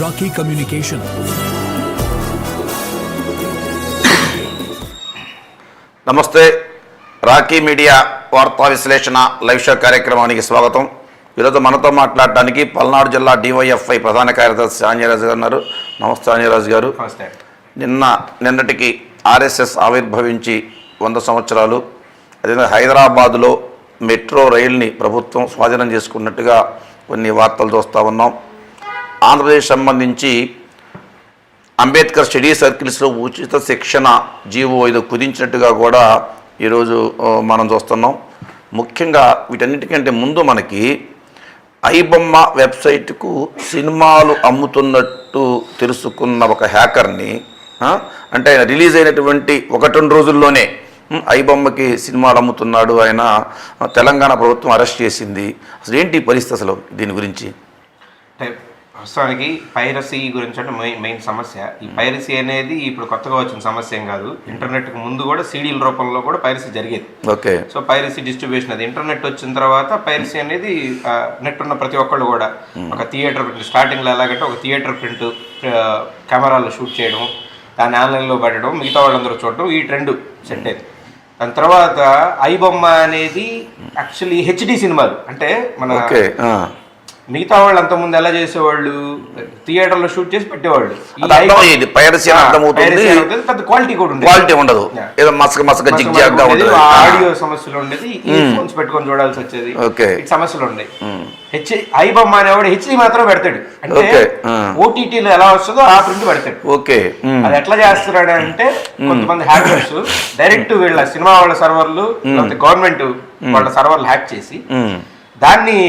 Rocky Communication. నమస్తే. Rocky media వార్తా విశ్లేషణ లైవ్ షో కార్యక్రమానికి స్వాగతం. ఈరోజు మనతో మాట్లాడడానికి పల్నాడు జిల్లా డివైఎఫ్ఐ ప్రధాన కార్యదర్శి ఆంజరాజు గారు ఉన్నారు. నమస్తే ఆంజరాజు గారు. నమస్తే. నిన్న నిన్నటికి ఆర్ఎస్ఎస్ ఆవిర్భవించి వంద సంవత్సరాలు. అదేవిధంగా హైదరాబాదులో మెట్రో రైల్ని ప్రభుత్వం స్వాధీనం చేసుకున్నట్టుగా కొన్ని వార్తలు చూస్తూ ఉన్నాం. ఆంధ్రప్రదేశ్ సంబంధించి అంబేద్కర్ స్టడీ సర్కిల్స్లో ఉచిత శిక్షణ జీవో ఇది కుదించినట్టుగా కూడా ఈరోజు మనం చూస్తున్నాం. ముఖ్యంగా వీటన్నిటికంటే ముందు మనకి ఐబొమ్మ వెబ్సైట్కు సినిమాలు అమ్ముతున్నట్టు తెలుసుకున్న ఒక హ్యాకర్ని అంటే ఆయన రిలీజ్ అయినటువంటి ఒకటి రెండు రోజుల్లోనే ఐబొమ్మకి సినిమాలు అమ్ముతున్నాడు ఆయన తెలంగాణ ప్రభుత్వం అరెస్ట్ చేసింది. అసలు ఏంటి పరిస్థితి అసలు దీని గురించి? అంటే ప్రస్తుతానికి పైరసీ గురించి అంటే మెయిన్ మెయిన్ సమస్య. ఈ పైరసీ అనేది ఇప్పుడు కొత్తగా వచ్చిన సమస్య ఏం కాదు. ఇంటర్నెట్కి ముందు కూడా సీడీల రూపంలో కూడా పైరసీ జరిగేది. ఓకే. సో పైరసీ డిస్ట్రిబ్యూషన్ అది. ఇంటర్నెట్ వచ్చిన తర్వాత పైరసీ అనేది నెట్ ఉన్న ప్రతి ఒక్కళ్ళు కూడా ఒక థియేటర్ ప్రింట్ స్టార్టింగ్లో ఎలాగంటే ఒక థియేటర్ ప్రింట్ కెమెరాలో షూట్ చేయడం దాన్ని ఆన్లైన్లో పెట్టడం మిగతా వాళ్ళందరూ చూడడం ఈ ట్రెండ్ సెట్ అయింది. దాని తర్వాత ఐబొమ్మ అనేది యాక్చువల్లీ హెచ్డి సినిమాలు. అంటే మన. మిగతా వాళ్ళు అంతకుముందు ఎలా చేసేవాళ్ళు? థియేటర్లో షూట్ చేసి పెట్టేవాళ్ళు. పైరసీ అర్థమవుతుంది. పెద్ద క్వాలిటీ కూడా ఉండేది. క్వాలిటీ ఉండదు. ఏదో మసక మసక ఉండేది, ఆడియో సమస్యలు ఉండేది. ఫోన్స్ పెట్టుకొని చూడాల్సి వచ్చేది. సమస్యలు ఉన్నాయి హెచ్ ఐబొమ్మ అనేవాడు హెచ్డి మాత్రం పెడతాడు. అంటే. ఓటీటీలో ఎలా వస్తుందో ఆ ప్రింట్ పెడతాడు. Okay um. అది ఎట్లా చేస్తున్నాడు అంటే కొంతమంది హ్యాకర్స్ డైరెక్ట్ వీళ్ళ సినిమా వాళ్ళ సర్వర్లు లేకపోతే గవర్నమెంట్ వాళ్ళ సర్వర్లు హ్యాక్ చేసి. దాన్ని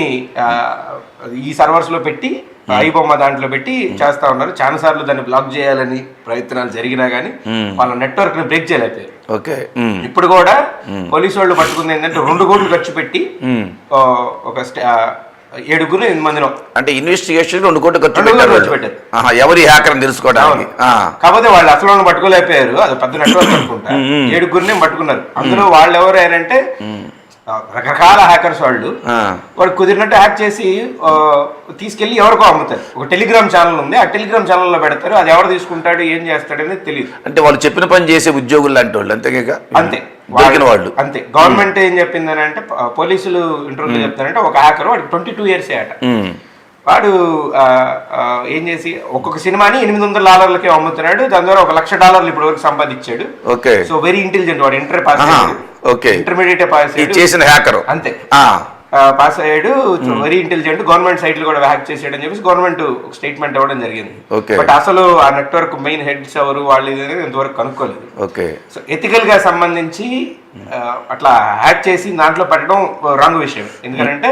ఈ సర్వర్స్లో పెట్టి ఐబొమ్మ దాంట్లో పెట్టి చేస్తా ఉన్నారు. చాలా సార్లు దాన్ని బ్లాక్ చేయాలని ప్రయత్నాలు జరిగినా గానీ వాళ్ళ నెట్వర్క్ని బ్రేక్ చేయలేకపోయారు. ఓకే. ఇప్పుడు కూడా పోలీసు వాళ్ళు పట్టుకుంది ఏంటంటే రెండు కోట్లు ఖర్చు పెట్టి ఒక ఏడుగురు ఎనిమిది మందిలో. అంటే ఇన్వెస్టిగేషన్ రెండు కోట్లు ఖర్చు ఖర్చు. పెట్టారు. ఎవరి హ్యాకర్ అని తెలుసుకోవడానికి. కాకపోతే వాళ్ళు అసలు పట్టుకోలేకపోయారు. అది పెద్ద నెట్వర్క్ అనుకుంటా. ఏడుగురిని పట్టుకున్నారు. అందులో వాళ్ళు ఎవరు అంటే రకరకాల హ్యాకర్స్ వాళ్ళు. వాడు కుదిరినట్టు హ్యాక్ చేసి తీసుకెళ్ళి ఎవరికో అమ్ముతారు. ఒక టెలిగ్రామ్ ఛానల్ ఉంది. ఆ టెలిగ్రామ్ ఛానల్లో పెడతారు. అది ఎవరు తీసుకుంటాడు ఏం చేస్తాడు అనేది తెలియదు. అంటే వాళ్ళు చెప్పిన పని చేసే ఉద్యోగులు లాంటి వాళ్ళు అంతే దొరికిన వాళ్ళు అంతే. గవర్నమెంట్ ఏం చెప్పిందని అంటే పోలీసులు ఇంటర్వ్యూలో చెప్తారంటే ఒక హ్యాకర్ వాడికి ట్వంటీ టూ ఇయర్స్ ఉమ్. వాడు ఏం చేసి ఒక్కొక్క సినిమాని ఎనిమిది వందల డాలర్లకే అమ్ముతున్నాడు. దాని ద్వారా ఒక లక్ష డాలర్లు ఇప్పటి వరకు సంపాదించాడు. ఓకే. సో వెరీ ఇంటెలిజెంట్ వాడు inter pass okay. Intermediate pass చేసిన హ్యాకర్. అంతే. పాస్ అయ్యాడు. వెరీ ఇంటెలిజెంట్ గవర్నమెంట్ సైట్లు కూడా హ్యాక్ చేసాడు అని చెప్పేసి గవర్నమెంట్ ఒక స్టేట్మెంట్ ఇవ్వడం జరిగింది. బట్ అసలు ఆ నెట్వర్క్ మెయిన్ హెడ్స్ ఎవరు వాళ్ళు ఇది అనేది ఇంతవరకు కనుక్కోలేదు. ఓకే. సో ఎథికల్గా సంబంధించి అట్లా హ్యాక్ చేసి దాంట్లో పెట్టడం రాంగ్ విషయం. ఎందుకంటే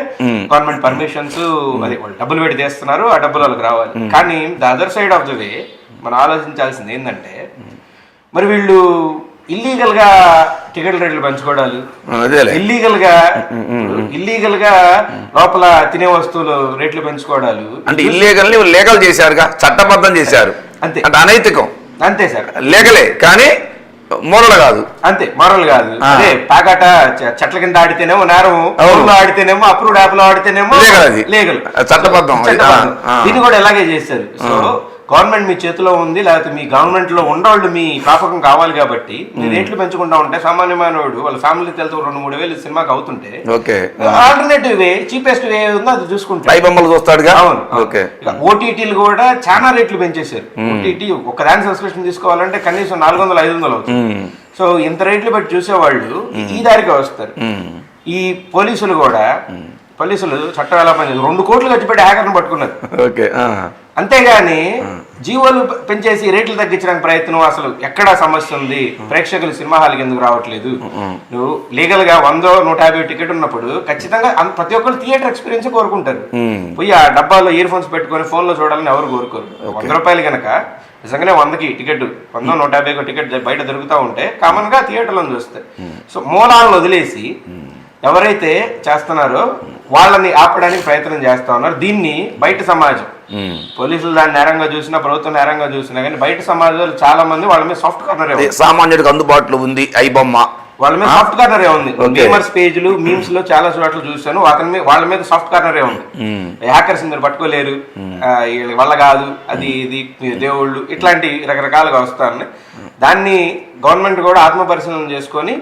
గవర్నమెంట్ పర్మిషన్స్ అదే వాళ్ళు డబ్బులు పెట్టి చేస్తున్నారు ఆ డబ్బులు వాళ్ళకి రావాలి. కానీ the other side of the way మనం ఆలోచించాల్సింది ఏంటంటే మరి వీళ్ళు ఇల్లీగల్గా టికెట్ రేట్లు పెంచుకోవడాలు ఇల్లీగల్గా ఇల్లీగల్గా లోపల తినే వస్తువులు రేట్లు పెంచుకోవడాలు అంటే ఇల్లీగల్ లీగల్ చేశారుగా చట్టబద్ధం చేశారు. అంతే. అంటే అనైతికం. అంతే సార్. లీగలే కానీ మూలలు కాదు. అంతే మరలు కాదు. అదే పాకాట చెట్ల కింద ఆడితేనేమో నేరం ఆడితేనేమో అప్రూవ్డ్ యాప్లో ఆడితేనేమో లీగల్ అది. లీగల్ చట్టబద్ధం. దీన్ని కూడా ఎలాగే చేస్తారు సో గవర్నమెంట్ మీ చేతిలో ఉంది లేకపోతే మీ గవర్నమెంట్లో ఉండవాళ్ళు మీ ప్రాపకం కావాలి కాబట్టి రేట్లు పెంచుకుంటా ఉంటే సామాన్య మానవుడు వాళ్ళ ఫ్యామిలీ తెలుతూ రెండు మూడు వేలు సినిమాకి అవుతుంటే okay. Alternative way cheapest way ఉందో అది చూసుకుంటారు బొమ్మలు చూస్తాడుగా? అవును ఓకే. ఓటీటీలు కూడా చాలా రేట్లు పెంచేశారు. ఓటీటీ ఒకదాని సబ్స్క్రిప్షన్ తీసుకోవాలంటే కనీసం నాలుగు వందలు ఐదు వందలు అవుతుంది. సో ఇంత రేట్లు పెట్టి చూసేవాళ్ళు ఈ దారికి వస్తారు. ఈ పోలీసులు కూడా పోలీసులు చట్టం ఎలా పనిచేస్తారు రెండు కోట్లు ఖర్చు పెట్టి హ్యాకర్ని పట్టుకున్నారు. ఓకే. అంతేగాని జీవోలు పెంచేసి రేట్లు తగ్గించడానికి ప్రయత్నం అసలు ఎక్కడ సమస్య ఉంది. ప్రేక్షకులు సినిమా హాల్కి ఎందుకు రావట్లేదు? నువ్వు లీగల్గా వందో నూట యాభై టికెట్ ఉన్నప్పుడు ఖచ్చితంగా ప్రతి ఒక్కరు థియేటర్ ఎక్స్పీరియన్స్ కోరుకుంటారు. పోయి ఆ డబ్బాలో ఇయర్ ఫోన్స్ పెట్టుకొని ఫోన్లో చూడాలని ఎవరు కోరుకోరు. వంద రూపాయలు గనక నిజంగానే వందకి టికెట్ వంద నూట టికెట్ బయట దొరుకుతూ ఉంటే కామన్గా థియేటర్లో చూస్తాయి. సో మూలాలను వదిలేసి ఎవరైతే చేస్తున్నారో వాళ్ళని ఆపడానికి ప్రయత్నం చేస్తా ఉన్నారు. దీన్ని బయట సమాజం. పోలీసులు దాన్ని నేరంగా చూసినా ప్రభుత్వం నేరంగా చూసినా కానీ బయట సమాజంలో చాలా మంది వాళ్ళ మీద సాఫ్ట్ కార్నర్ సామాన్యుడికి అందుబాటులో ఉంది ఐ బొమ్మ. వాళ్ళ మీద సాఫ్ట్ కార్నర్ ఉంది. గేమర్స్ పేజ్లు మీమ్స్లో చాలా చోట్ల చూశాను. అతని మీద వాళ్ళ మీద సాఫ్ట్ కార్నర్ ఉంది. హ్యాకర్స్ మీరు పట్టుకోలేరు. వీళ్ళ వల్ల కాదు అది ఇది దేవుళ్ళు ఇట్లాంటి రకరకాలుగా వస్తాయి దాన్ని గవర్నమెంట్ కూడా ఆత్మ పరిశీలన చేసుకొని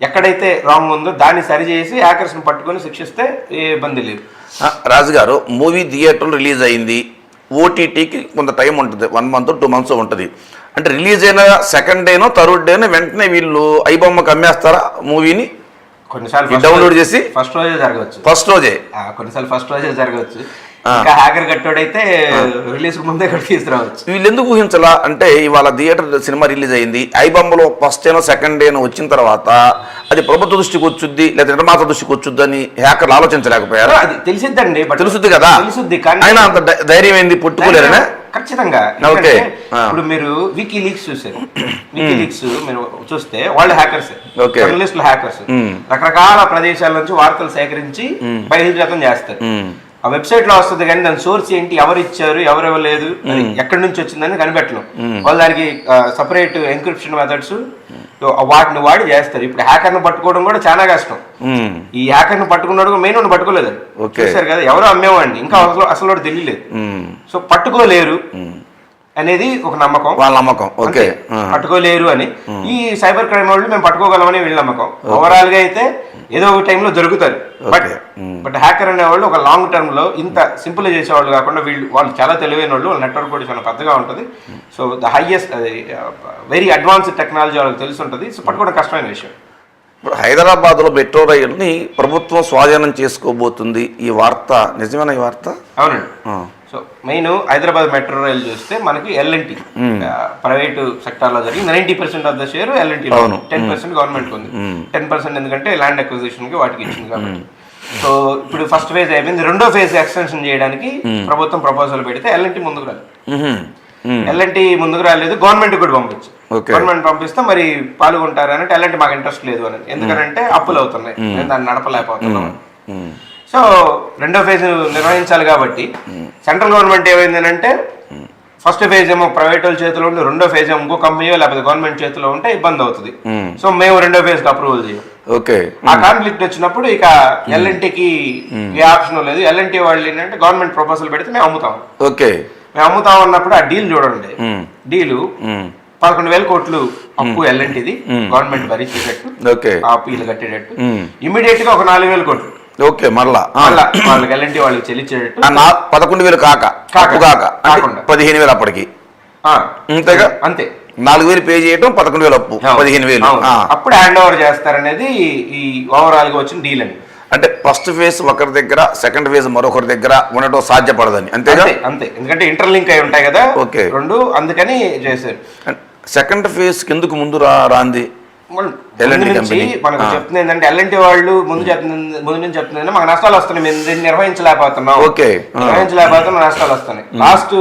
ఎక్కడైతే రాంగ్ ఉందో దాన్ని సరిచేసి ని పట్టుకొని శిక్షిస్తే ఏ ఇబ్బంది లేదు. ఆ, రాజు గారు మూవీ థియేటర్లో రిలీజ్ అయింది. ఓటీటీకి కొంత టైం ఉంటుంది. వన్ మంత్ టూ మంత్స్ ఉంటుంది. అంటే రిలీజ్ అయిన సెకండ్ డేనో థర్డ్ డేనో వెంటనే వీళ్ళు ఐబొమ్మకి అమ్మేస్తారా మూవీని? కొన్నిసార్లు download చేసి? ఫస్ట్ రోజే జరగవచ్చు. ఫస్ట్ రోజే? కొన్నిసార్లు ఫస్ట్ రోజే జరగవచ్చు. ఇంకా హ్యాకర్ కట్టోడైతే రిలీజ్ ముందే కట్టి తీసుకురావచ్చు. వీళ్ళు ఎందుకు ఊహించలా? అంటే ఇవాళ థియేటర్ సినిమా రిలీజ్ అయింది. ఐబొమ్మలో ఫస్ట్ డేనో సెకండ్ డేనో వచ్చిన తర్వాత అది ప్రభుత్వ దృష్టికి వచ్చుద్ది లేదా నిర్మాత దృష్టికి వచ్చుద్ది అని హ్యాకర్లు ఆలోచించలేకపోయారు? అది తెలిసిద్దండి తెలుసుద్ది కదా? తెలుసుద్ది కానీ ఆయన అంత ధైర్యం ఏంది? పుట్టుకోలేరనే ఖచ్చితంగా. ఇప్పుడు మీరు వికీ లీక్స్ చూసారు వికీ లీక్స్ మీరు చూస్తే వాళ్ళు హ్యాకర్స్ ఓకే. జర్నలిస్టులు హ్యాకర్స్. రకరకాల ప్రదేశాల నుంచి వార్తలు సేకరించి బహిర్గతం చేస్తారు. ఆ వెబ్సైట్లో వస్తుంది కానీ దాని సోర్స్ ఏంటి ఎవరు ఇచ్చారు ఎవరు ఇవ్వలేదు ఎక్కడి నుంచి వచ్చిందని కనిపెట్టలేం వాళ్ళు దానికి సపరేట్ ఎన్క్రిప్షన్ మెథడ్స్ వాటిని వాడి చేస్తారు. ఇప్పుడు హ్యాకర్ను పట్టుకోవడం కూడా చాలా కష్టం. ఈ హ్యాకర్ను పట్టుకున్నాడు మెయిన్ వాడిని పట్టుకోలేదు. చూసారు కదా ఎవరో అమ్మేవాడిని. ఇంకా అసలు అసలు తెలియలేదు. సో పట్టుకోలేరు. అనేది ఒక నమ్మకం. వాళ్ళ నమ్మకం. ఓకే. పట్టుకోలేరు అని. ఈ సైబర్ క్రైమ్ వాళ్ళు మేము పట్టుకోగలమని వీళ్ళ నమ్మకం. ఓవరాల్గా అయితే ఏదో ఒక టైంలో దొరుకుతారు. బట్ బట్ హ్యాకర్ అనే వాళ్ళు ఒక లాంగ్ టర్మ్లో ఇంత సింపుల్ చేసేవాళ్ళు కాకుండా వీళ్ళు వాళ్ళు చాలా తెలివైన వాళ్ళు వాళ్ళ నెట్వర్క్ కూడా చాలా పెద్దగా ఉంటుంది. సో ద హైయెస్ట్ అది వెరీ అడ్వాన్స్డ్ టెక్నాలజీ వాళ్ళకి తెలిసి ఉంటుంది. సో పట్టుకోవడం కష్టమైన విషయం. ఇప్పుడు హైదరాబాద్లో మెట్రో రైలుని ప్రభుత్వం స్వాధీనం చేసుకోబోతుంది. ఈ వార్త నిజమైన ఈ వార్త? అవునండి. So main Hyderabad metro rail చూస్తే మనకి ఎల్ఎన్టీ ప్రైవేట్ సెక్టార్లో జరిగింది. Ninety percent of the share L N T. Ten percent government ఉంది. టెన్ పర్సెంట్ ఎందుకంటే ల్యాండ్ అక్విజిషన్కి వాటికి ఇచ్చింది కాబట్టి. సో ఇప్పుడు ఫస్ట్ ఫేజ్ అయిపోయింది. రెండో ఫేజ్ ఎక్స్టెన్షన్ చేయడానికి ప్రభుత్వం ప్రపోజల్ పెడితే ఎల్ఎన్టీ ముందుకు రాలేదు. మ్మ్. ఎల్ఎన్టీ ముందుకు రాలేదు. గవర్నమెంట్ కూడా పంపించు. గవర్నమెంట్ పంపిస్తే మరి పాల్గొంటారు అంటే ఎల్ఎన్టీ మాకు ఇంట్రెస్ట్ లేదు అని ఎందుకంటే అప్పులు అవుతున్నాయి. దాన్ని నడపలేకపోతున్నాం. సో రెండో ఫేజ్ నిర్వహించాలి కాబట్టి సెంట్రల్ గవర్నమెంట్ ఏమైంది అంటే ఫస్ట్ ఫేజ్ ఏమో ప్రైవేట్ వాళ్ళ చేతిలో ఉండి రెండో ఫేజ్ ఏమో ఇంకో కంపెనీ లేకపోతే గవర్నమెంట్ చేతిలో ఉంటే ఇబ్బంది అవుతుంది. సో మేము రెండో ఫేజ్కి అప్రూవల్ చేయం. ఓకే. ఆ కాన్ఫ్లిక్ట్ వచ్చినప్పుడు ఇక ఎల్ఎన్టీకి ఏ ఆప్షన్ లేదు. ఎల్ఎన్టీ వాళ్ళు ఏంటంటే గవర్నమెంట్ ప్రపోజల్ పెడితే మేము అమ్ముతాం. ఓకే. మేము అమ్ముతాం అన్నప్పుడు ఆ డీల్ చూడండి. డీలు. పదకొండు వేల కోట్లు అప్పు ఎల్ఎన్టీది. గవర్నమెంట్ భరించేటట్టు ఆ అప్పీలు కట్టేటట్టు. మ్మ్. ఇమీడియట్గా ఒక నాలుగు వేల కోట్లు. ఓకే మరలా. మళ్ళా వాళ్ళకి చెల్లించేటట్టు ఆ నా పదకొండు వేలు కాక కాక. కాక కాకుండా. పదిహేను వేలు అప్పటికి ఆ, అంతేగా అంతే నాలుగు వేలు పే చేయటం పదకొండు వేలు అప్పు అవును. పదిహేను వేలు అవును. ఆ. అప్పుడు హ్యాండ్ ఓవర్ చేస్తారనేది ఈ ఓవరాల్గా వచ్చిన డీల్ అండి అంటే ఫస్ట్ ఫేజ్ ఒకరి దగ్గర సెకండ్ ఫేజ్ మరొకరి దగ్గర ఉండటం సాధ్యపడదని అంతేగా అంతే అంతే ఎందుకంటే ఇంటర్లింక్ అయి ఉంటాయి కదా ఓకే. రెండు అందుకని చేశారు సెకండ్ ఫేజ్ కిందకు ముందు రా రాంది మనకు. చెప్తుంది ఏంటంటే ఎల్ఎన్టీ వాళ్ళు ముందు చెప్తుంది ముందు నుంచి చెప్తుంది ఏంటంటే మాకు నష్టాలు వస్తున్నాయి మేము దీన్ని నిర్వహించలేకపోతున్నాం. ఓకే. ఆ. నిర్వహించలేకపోతున్నాం నష్టాలు వస్తున్నాయి. లాస్ట్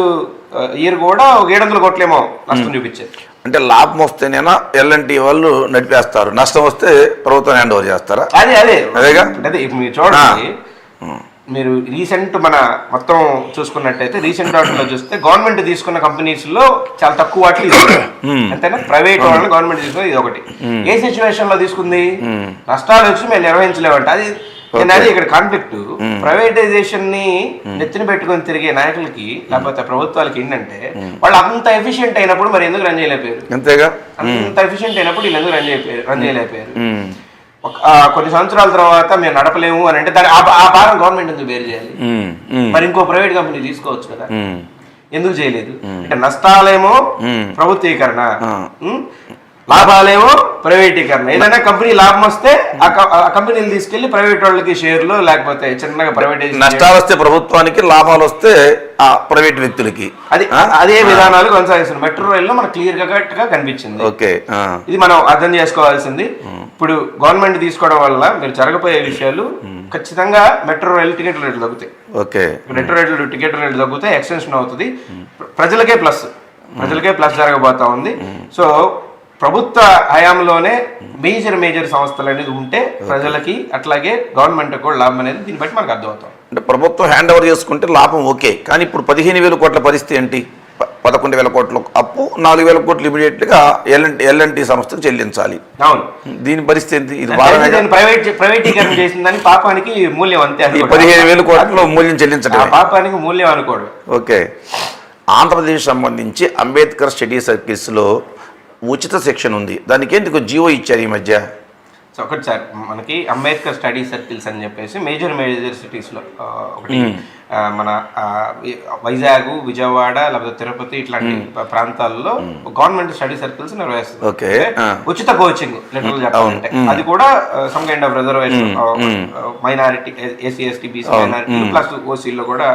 ఇయర్ కూడా ఒక ఏడు వందల కోట్లేమో నష్టం చూపించారు. అంటే లాభం వస్తేనేనా ఎల్ఎన్టీ వాళ్ళు నడిపేస్తారు. నష్టం వస్తే ప్రభుత్వం హ్యాండ్ ఓవర్ చేస్తారా? అదే అదే. అదేగా? అదే ఇప్పుడు మీరు చూడండి. మీరు రీసెంట్ మన మొత్తం చూసుకున్నట్టయితే రీసెంట్ వాటిలో చూస్తే గవర్నమెంట్ తీసుకున్న కంపెనీస్లో చాలా తక్కువ వాటిలో ఇది ఒకటి. అంతేనా? ప్రైవేట్ వాళ్ళని గవర్నమెంట్ తీసుకున్నది ఇది ఒకటి. ఏ సిచ్యువేషన్లో తీసుకుంది? నష్టాలు వచ్చి మేము నిర్వహించలేమంట అది నేను అది ఇక్కడ కాన్ఫ్లిక్ట్ ప్రైవేటైజేషన్ని నెత్తిన పెట్టుకొని తిరిగే నాయకులకి లేకపోతే ప్రభుత్వాలకి ఏంటంటే వాళ్ళు అంత ఎఫిషియెంట్ అయినప్పుడు మరి ఎందుకు రన్ చేయలేకపోయారు? అంతేగా? అంత ఎఫిషియెంట్ అయినప్పుడు వీళ్ళు ఎందుకు రన్ చేయలేకపోయారు? రన్ చేయలేకపోయారు? కొన్ని సంవత్సరాల తర్వాత మేము నడపలేము అని అంటే దాని ఆ భారం గవర్నమెంట్ ఎందుకు వేరు చేయాలి. మరి ఇంకో ప్రైవేట్ కంపెనీ తీసుకోవచ్చు కదా. ఎందుకు చేయలేదు? అంటే నష్టాలేమో. ప్రభుత్వీకరణ. లాభాలేమో ప్రైవేటీకరణ. ఏదైనా కంపెనీ లాభం వస్తే ఆ కంపెనీలు తీసుకెళ్ళి ప్రైవేట్ వాళ్ళకి షేర్లు లేకపోతే చిన్నగా ప్రైవేటైజ్ నష్టాలు వస్తే ప్రభుత్వానికి లాభాలు వస్తే ఆ ప్రైవేట్ వ్యక్తులకి. అది అదే విధానాలు కొనసాగిస్తుంది మెట్రో రైల్లో మనకు క్లియర్గా కరెక్ట్గా కనిపించింది. ఓకే. ఇది మనం అర్థం చేసుకోవాల్సింది. ఇప్పుడు గవర్నమెంట్ తీసుకోవడం వల్ల మీరు జరగబోయే విషయాలు ఖచ్చితంగా మెట్రో రైలు టికెట్ రేట్లు తగ్గుతాయి. ఓకే. మెట్రో రైలు టికెట్ రేట్లు తగ్గుతాయి ఎక్స్టెన్షన్ అవుతుంది. ప్ర- ప్రజలకే ప్లస్. ప్రజలకే ప్లస్ జరగబోతా ఉంది. సో ప్రభుత్వ హయాంలోనే మేజర్ మేజర్ సంస్థలు అనేది ఉంటే ప్రజలకి అట్లాగే గవర్నమెంట్ కూడా లాభం అనేది దీన్ని బట్టి మనకు అర్థమవుతాం అంటే ప్రభుత్వం హ్యాండ్ ఓవర్ చేసుకుంటే లాభం ఓకే. కానీ ఇప్పుడు పదిహేను వేల కోట్ల పరిస్థితి ఏంటి? పదకొండు వేల కోట్ల అప్పు నాలుగు వేల కోట్లు ఇమీడియట్గా ఎల్ఎన్ ఎల్ఎన్టీ సంస్థకు చెల్లించాలి. అవును. దీని పరిస్థితి ఏంటి? ఇది ప్రైవేట్ ప్రైవేటీకరణ దానికి పాపానికి మూల్యం అంతే. పదిహేను వేల కోట్ల మూల్యం ఆ చెల్లించడమే పాపానికి మూల్యం అనుకోడు. ఓకే. ఆంధ్రప్రదేశ్ సంబంధించి అంబేద్కర్ స్టడీ సర్కిల్స్లో ఉచిత సెక్షన్ ఉంది. దానికి ఎందుకు జియో ఇచ్చారు ఈ మధ్య? సో ఒకటి సార్ మనకి అంబేద్కర్ స్టడీ సర్కిల్స్ అని చెప్పేసి మేజర్ మేజర్ సిటీస్లో ఒకటి మన వైజాగ్ విజయవాడ లేకపోతే తిరుపతి ఇట్లాంటి ప్రాంతాల్లో గవర్నమెంట్ స్టడీ సర్కిల్స్ నిర్వహిస్తుంది. ఓకే. ఉచిత కోచింగ్ లిటరల్ చెప్పాలంటే. అది కూడా some kind of reservation minority SC ST BC minority plus ఓసీలో కూడా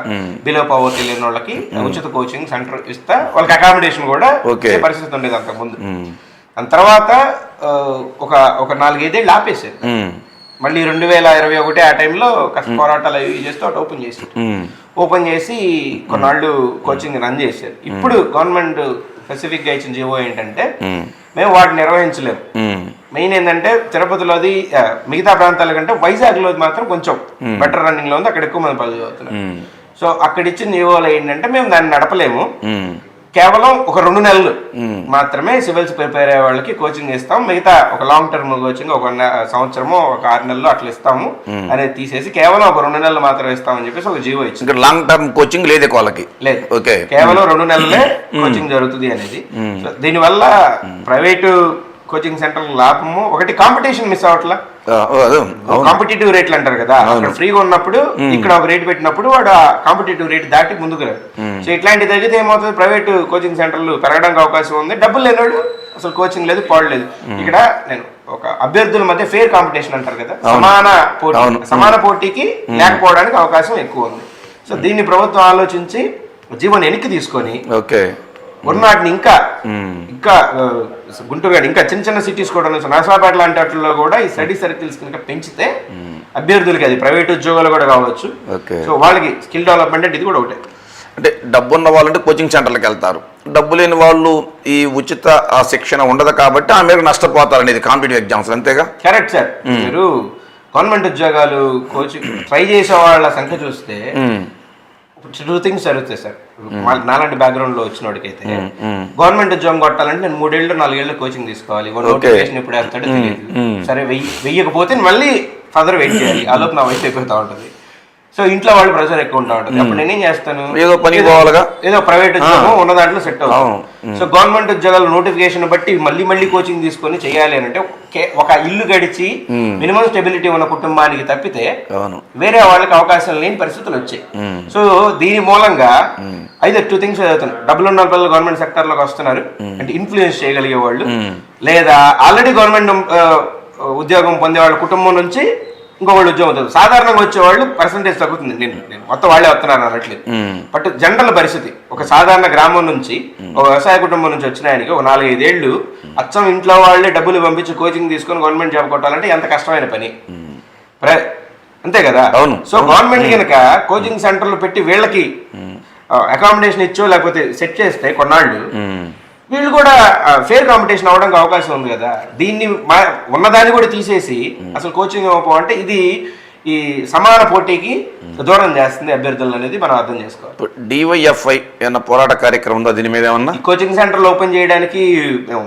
బిలో పవర్టీ లేని వాళ్ళకి ఉచిత కోచింగ్ సెంటర్ ఇస్తా వాళ్ళకి అకామిడేషన్ కూడా పరిస్థితి ఉండేది అంతకు ముందు దాని తర్వాత ఒక ఒక నాలుగైదేళ్ళు ఆపేసారు. మళ్ళీ రెండు వేల ఇరవై ఒకటి ఆ టైంలో కాస్త పోరాటాలు అవి చేస్తూ అటు ఓపెన్ చేశారు. మ్మ్. ఓపెన్ చేసి కొన్నాళ్ళు కోచింగ్ రన్ చేశారు. ఇప్పుడు గవర్నమెంట్ స్పెసిఫిక్గా ఇచ్చిన జీవో ఏంటంటే మేము. వాటిని నిర్వహించలేము. మెయిన్ ఏంటంటే తిరుపతిలోది మిగతా ప్రాంతాల కంటే వైజాగ్లో మాత్రం కొంచెం బెటర్ రన్నింగ్లో ఉంది. అక్కడ ఎక్కువ మంది పనులు చదువుతున్నారు. సో అక్కడ ఇచ్చిన జీవోలో ఏంటంటే మేము దాన్ని నడపలేము. కేవలం ఒక రెండు నెలలు మాత్రమే సివిల్స్ ప్రిపేర్ అయ్యే వాళ్ళకి కోచింగ్ ఇస్తాం. మిగతా ఒక లాంగ్ టర్మ్ కోచింగ్ ఒక సంవత్సరము ఒక ఆరు నెలలు అట్లా ఇస్తాము. అనేది తీసేసి కేవలం ఒక రెండు నెలలు మాత్రమే ఇస్తామని చెప్పేసి ఒక జీవో ఇచ్చింది లాంగ్ టర్మ్ కోచింగ్ లేదు వాళ్ళకి. లేదు. ఓకే. కేవలం రెండు నెలలే కోచింగ్ జరుగుతుంది అనేది. దీనివల్ల ప్రైవేటు కోచింగ్ సెంటర్ లాభము. ఒకటి కాంపిటీషన్ మిస్ అవట్లా కాంపిటేటివ్ రేట్లు అంటారు కదా. ఫ్రీగా ఉన్నప్పుడు ఇక్కడ ఒక రేట్ పెట్టినప్పుడు వాడు ఆ కాంపిటేటివ్ రేట్ దాటి ముందుకు సో ఇట్లాంటి తగ్గితే ఏమవుతుంది? ప్రైవేట్ కోచింగ్ సెంటర్లు పెరగడానికి అవకాశం ఉంది. డబ్బులు లేనివాడు అసలు కోచింగ్ లేదు పాడలేదు ఇక్కడ నేను ఒక అభ్యర్థుల మధ్య ఫేర్ కాంపిటీషన్ అంటారు కదా. సమాన పోటీ. సమాన పోటీకి లేకపోవడానికి అవకాశం ఎక్కువ ఉంది. సో దీన్ని ప్రభుత్వం ఆలోచించి జీవన్ వెనక్కి తీసుకొని ఓకే. ఉన్నవాటిని ఇంకా ఇంకా గుంటూరు గాని ఇంకా చిన్న చిన్న సిటీస్ కూడా నరసాపేట లాంటి వాటిల్లో కూడా ఈ స్టడీ సర్కిల్స్ కనుక పెంచితే అభ్యర్థులకి అది ప్రైవేట్ ఉద్యోగాలు కూడా కావచ్చు. సో వాళ్ళకి స్కిల్ డెవలప్మెంట్ అంటే ఇది కూడా ఒకటే. అంటే డబ్బు ఉన్న వాళ్ళంటే కోచింగ్ సెంటర్లకు వెళ్తారు. డబ్బు లేని వాళ్ళు ఈ ఉచిత ఆ శిక్షణ ఉండదు కాబట్టి ఆ మేరకు నష్టపోతారు అనేది కాంపిటేటివ్ ఎగ్జామ్స్ అంతేగా? కరెక్ట్ సార్ మీరు గవర్నమెంట్ ఉద్యోగాలు కోచింగ్ ట్రై చేసే వాళ్ళ సంఖ్య చూస్తే టూ థింగ్స్ జరుగుతాయి సార్. నాలాంటి బ్యాక్గ్రౌండ్లో వచ్చిన వాడికైతే గవర్నమెంట్ ఉద్యోగం కొట్టాలంటే నేను మూడేళ్ళు నాలుగేళ్ళు కోచింగ్ తీసుకోవాలి. వాడు. నోటిఫికేషన్ ఎప్పుడు వేస్తాడో తెలియదు సరే వెయ్యి వెయ్యకపోతే మళ్ళీ ఫర్దర్ వెయిట్ చేయాలి. ఆ లోపు నా వయసు అయిపోతా ఉంటుంది. సో ఇంట్లో వాళ్ళు ప్రెషర్ ఎక్కువ ఉంటా ఉంటుంది. అప్పుడు నేనేం చేస్తాను? ఏదో పోవాలిగా. ఏదో ప్రైవేట్ ఉద్యోగం ఉన్న దాంట్లో సెట్. అవుతుంది సో గవర్నమెంట్ ఉద్యోగాల నోటిఫికేషన్ బట్టి మళ్ళీ మళ్ళీ కోచింగ్ తీసుకొని చేయాలి అని అంటే ఒక ఇల్లు గడిచి మినిమం స్టెబిలిటీ ఉన్న కుటుంబానికి తప్పితే వేరే వాళ్ళకి అవకాశం లేని పరిస్థితులు వచ్చాయి. సో దీని మూలంగా అయితే టూ థింగ్స్ చదువుతాను డబ్బులు ఉన్న పిల్లలు గవర్నమెంట్ సెక్టర్లోకి వస్తున్నారు. అంటే ఇన్ఫ్లుయెన్స్ చేయగలిగే వాళ్ళు. లేదా ఆల్రెడీ గవర్నమెంట్ ఉద్యోగం పొందే వాళ్ళ కుటుంబం నుంచి ఇంకొకళ్ళు ఉద్యోగం అవుతుంది సాధారణంగా వచ్చే వాళ్ళు పర్సంటేజ్ తగ్గుతుంది. నేను నేను మొత్తం వాళ్ళే వస్తున్నారు అనట్లేదు. బట్ జనరల్ పరిస్థితి ఒక సాధారణ గ్రామం నుంచి ఒక వ్యవసాయ కుటుంబం నుంచి వచ్చిన ఆయనకి ఒక నాలుగైదేళ్ళు అచ్చం ఇంట్లో వాళ్ళే డబ్బులు పంపించి కోచింగ్ తీసుకొని గవర్నమెంట్ జాబ్ కొట్టాలంటే ఎంత కష్టమైన పని. అంతే కదా? అవును. సో గవర్నమెంట్ కనుక కోచింగ్ సెంటర్లు పెట్టి వీళ్ళకి అకామిడేషన్ ఇచ్చో లేకపోతే సెట్ చేస్తే కొన్నాళ్ళు వీళ్ళు కూడా ఫేర్ కాంపిటీషన్ అవడానికి అవకాశం ఉంది కదా. దీన్ని ఉన్నదాన్ని కూడా తీసేసి అసలు కోచింగ్ ఇవ్వకపో అంటే ఇది ఈ సమాన పోటీకి దూరం చేస్తుంది అభ్యర్థులు అనేది మనం అర్థం చేసుకోవాలి. ఇప్పుడు డివైఎఫ్ఐ ఏమన్నా పోరాట కార్యక్రమం ఉందా? దీని మీద ఏమన్నా? కోచింగ్ సెంటర్లు ఓపెన్ చేయడానికి మేము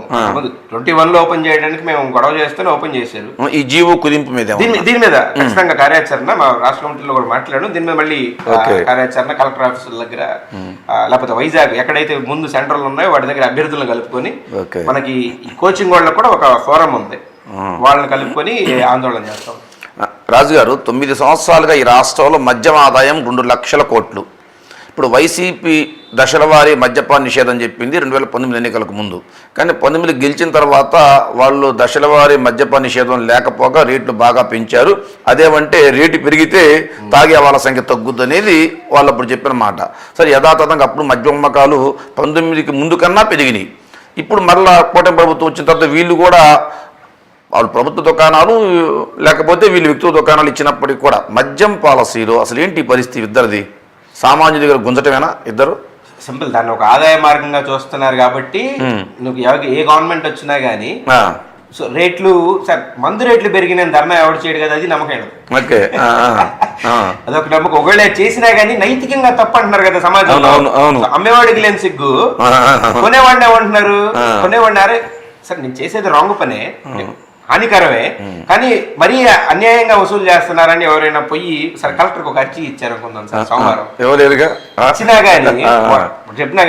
ట్వంటీ వన్లో ఓపెన్ చేయడానికి మేము గొడవ చేస్తేనే ఓపెన్ చేశారు. ఈ జీవో కుదింపు మీద దీని మీద ఖచ్చితంగా కార్యాచరణ మా రాష్ట్ర కమిటీలో కూడా మాట్లాడాను. దీని మీద మళ్ళీ. కార్యాచరణ కలెక్టర్ ఆఫీసుల దగ్గర లేకపోతే వైజాగ్ ఎక్కడైతే ముందు సెంటర్లు ఉన్నాయో వాటి దగ్గర అభ్యర్థులను కలుపుకొని. మనకి ఈ కోచింగ్ వాళ్ళకి కూడా ఒక ఫోరం ఉంది. వాళ్ళని కలుపుకొని ఆందోళన చేస్తాం. రాజుగారు తొమ్మిది సంవత్సరాలుగా ఈ రాష్ట్రంలో మద్యం ఆదాయం రెండు లక్షల కోట్లు. ఇప్పుడు వైసీపీ దశల వారి మద్యపాన్ నిషేధం చెప్పింది రెండు వేల పంతొమ్మిది ఎన్నికలకు ముందు. కానీ పంతొమ్మిది గెలిచిన తర్వాత వాళ్ళు దశల వారి మద్యపాన్ నిషేధం లేకపోగా రేట్లు బాగా పెంచారు. అదేమంటే రేటు పెరిగితే తాగే వాళ్ళ సంఖ్య తగ్గుద్ది అనేది వాళ్ళు అప్పుడు చెప్పిన మాట. సరే యథాతథంగా అప్పుడు మద్యమ్మకాలు పంతొమ్మిదికి ముందు కన్నా పెరిగినాయి. ఇప్పుడు మరలా కూటమి ప్రభుత్వం వచ్చిన తర్వాత వీళ్ళు కూడా వాళ్ళు ప్రభుత్వ దుకాణాలు లేకపోతే వీళ్ళు వ్యక్తిగత దుకాణాలు ఇచ్చినప్పటికీ కూడా మద్యం పాలసీలో అసలు ఏంటి పరిస్థితి ఇద్దరిది? సామాన్యుడి దగ్గర గుంజటమేనా ఇద్దరు? సింపుల్ దాన్ని ఒక ఆదాయ మార్గంగా చూస్తున్నారు కాబట్టి నువ్వు ఏ గవర్నమెంట్ వచ్చినా గానీ సో రేట్లు సార్ మందు రేట్లు పెరిగిన ధర్నా ఎవరు చేయడు కదా అది నమ్మకం. ఓకే. అదొక నమ్మకం. ఒకవేళ చేసినా గానీ నైతికంగా తప్పు అంటున్నారు కదా సమాజంలో. అవును, అవును, అవును. సో అమ్మేవాడికి లేని సిగ్గు. కొనేవాడిని ఏమంటున్నారు? ఆ. కొనేవాడిని అరే సార్ నేను చేసేది రాంగ్ పనే. హానికరమే. కానీ మరీ అన్యాయంగా వసూలు చేస్తున్నారని ఎవరైనా పోయి సార్ కలెక్టర్కి ఒక అర్జీ ఇచ్చారు అనుకుందాం సార్ సోమవారం. ఎవరు ఆ. చెప్పినా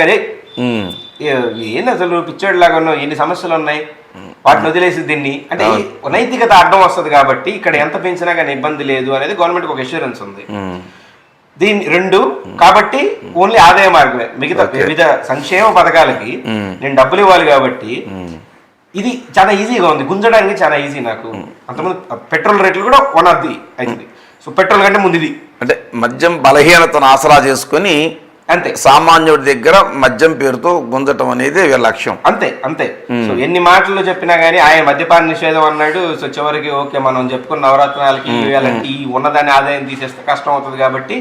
ఉమ్, ఏ- ఏంది అసలు పిచ్చోడి లాగా ఉన్నావు? ఎన్ని సమస్యలు ఉన్నాయి? వాటిని వదిలేసి దీన్ని. అంటే నైతికత అడ్డం వస్తుంది కాబట్టి ఇక్కడ ఎంత పెంచినా కానీ ఇబ్బంది లేదు అనేది గవర్నమెంట్ ఒక అష్యూరెన్స్ ఉంది. దీని రెండు కాబట్టి ఓన్లీ ఆదాయ మార్గమే. మిగతా. వివిధ సంక్షేమ పథకాలకి. నేను డబ్బులు ఇవ్వాలి కాబట్టి. ఇది చాలా ఈజీగా ఉంది. గుంజడానికి చాలా ఈజీ నాకు. అంతకుముందు పెట్రోల్ రేట్లు కూడా వన్ ఆఫ్ ది అయింది సో పెట్రోల్ కంటే ముందు ఇది. అంటే మద్యం బలహీనతను ఆసరా చేసుకొని అంతే. సామాన్యుడి దగ్గర మద్యం పేరుతో గుంజటం అనేది వీళ్ళ లక్ష్యం. అంతే అంతే. సో ఎన్ని మాటలు చెప్పినా గానీ ఆయన మద్యపాన నిషేధం అన్నాడు. సో చివరికి ఓకే మనం చెప్పుకున్న నవరత్నాలకి ఇవ్వాలంటే ఈ ఉన్నదాన్ని ఆదాయం తీసేస్తే కష్టం అవుతుంది కాబట్టి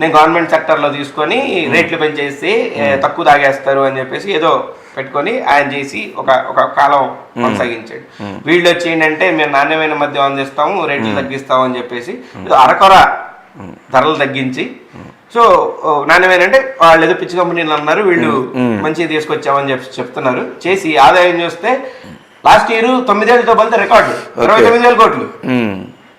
నేను గవర్నమెంట్ సెక్టర్లో తీసుకొని రేట్లు పెంచేసి తక్కువ తాగేస్తారు అని చెప్పేసి ఏదో పెట్టుకొని ఆయన చేసి ఒక ఒక కాలం కొనసాగించాడు. వీళ్ళు వచ్చి ఏంటంటే మేము నాణ్యమైన మద్యం అందిస్తాము రేట్లు తగ్గిస్తాము అని చెప్పేసి అరకొర ధరలు తగ్గించి సో ఓ, నాణ్యమైన అంటే వాళ్ళు ఏదో పిచ్చి కంపెనీలు అన్నారు వీళ్ళు మంచిగా తీసుకొచ్చామని చెప్పి చెప్తున్నారు. చేసి ఆదాయం చూస్తే లాస్ట్ ఇయర్ తొమ్మిదేళ్ళతో బలితే రికార్డు ఇరవై తొమ్మిది వేల కోట్లు.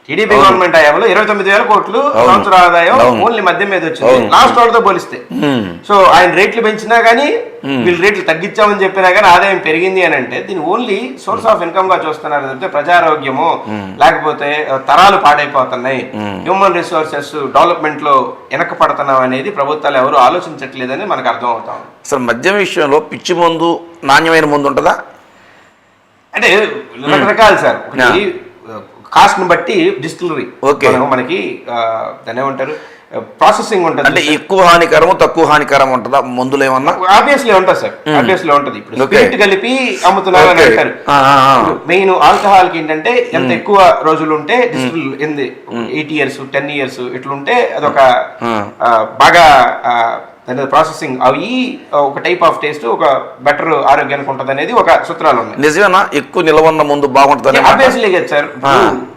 టీడీపీ గవర్నమెంట్ హయాంలో ఇరవై తొమ్మిది వేల కోట్లు సంవత్సర ఆదాయం ఓన్లీ మద్యం మీద వచ్చింది. లాస్ట్ వాళ్ళతో పోలిస్తే. సో ఆయన రేట్లు పెంచినా గానీ వీళ్ళు రేట్లు తగ్గించామని చెప్పినా గానీ ఆదాయం పెరిగింది అని అంటే దీన్ని ఓన్లీ సోర్స్ ఆఫ్ ఇన్కమ్గా చూస్తున్నారు తప్పితే ప్రజారోగ్యము లేకపోతే తరాలు పాడైపోతున్నాయి. హ్యూమన్ రిసోర్సెస్ డెవలప్మెంట్లో వెనక పడుతున్నాం అనేది ప్రభుత్వాలు ఎవరు ఆలోచించట్లేదని మనకు అర్థం అవుతా ఉంది. అసలు మద్యం విషయంలో పిచ్చి మందు నాణ్యమైన మందు ఉంటుందా? అంటే రకరకాలు సార్. కాస్ట్ని బట్టి డిస్టిలరీ. Okay. మనకి ఆ, దాన్ని ఏమంటారు? ప్రాసెసింగ్ అంటే ఉంటుంది. ఎక్కువ హానికరము తక్కువ హానికరం ఉంటుందా? మందులు ఏమన్నా? ఆబ్వియస్లీ ఉంటుంది సార్ ఆబ్వియస్లీ ఉంటుంది. ఇప్పుడు. స్పిరిట్ కలిపి అమ్ముతున్నారు అని. అంటారు. మెయిన్ ఆల్కహాల్కి ఏంటంటే ఎంత ఎక్కువ రోజులు ఉంటే distil eight years ten years ఇట్లుంటే అదొక ఆ, బాగా దాని ప్రాసెసింగ్ అవి ఒక టైప్ ఆఫ్ టేస్ట్ ఒక బెటర్ ఆరోగ్యానికి ఉంటుంది అనేది ఒక సూత్రాలు ఉన్నాయి నిజమేనా? ఎక్కువ నిలవన్న ముందు బాగుంటుందని ఆబ్వియస్లీ కదా సార్